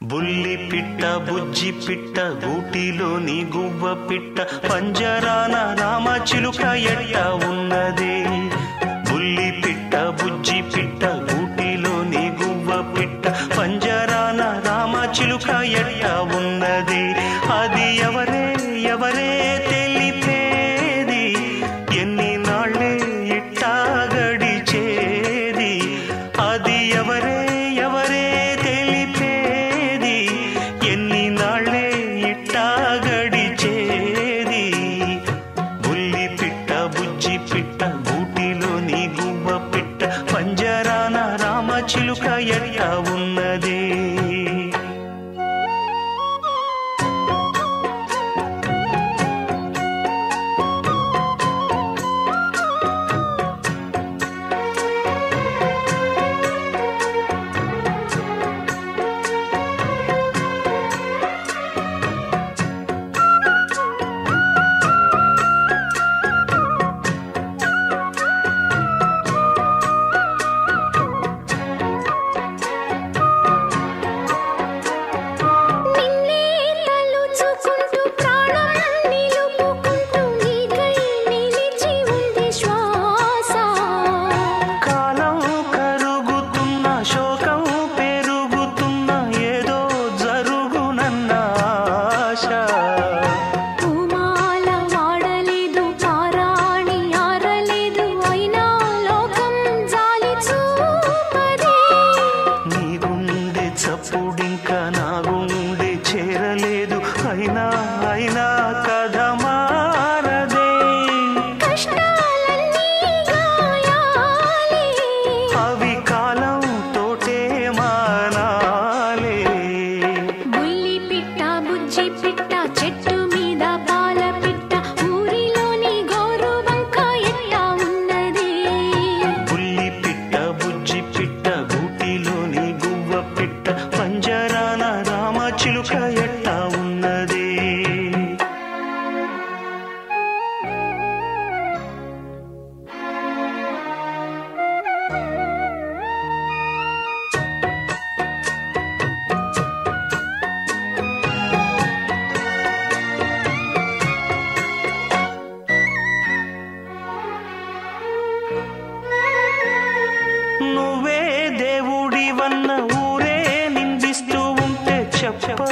బుల్లి పిట్ట బుజ్జి పిట్ట గూటిలోని గువ్వ పిట్ట పంజరాన రామచిలుక ఎట్ట ఉన్నది? బుల్లి పిట్ట బుజ్జి పిట్ట గూటిలోని గువ్వ పిట్ట పంజరాన రామచిలుక ఎట్ట ఉన్నది? అది ఎవరే ఎవరే తెలిపేది? ఎన్ని నాళ్ళే ఇట్టా గడిచేది? అది ఎవరే చిలుక ఎడియావు నువ్వే దేవుడివన్న ఊరే నిందిస్తూ ఉంటే చెప్పు.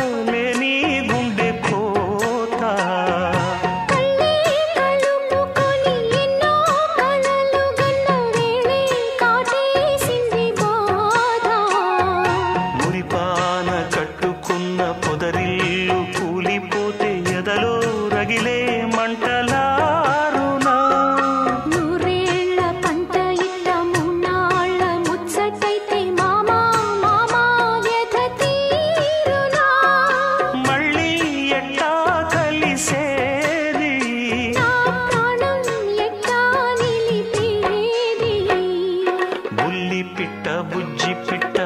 బుజ్జి పిట్ట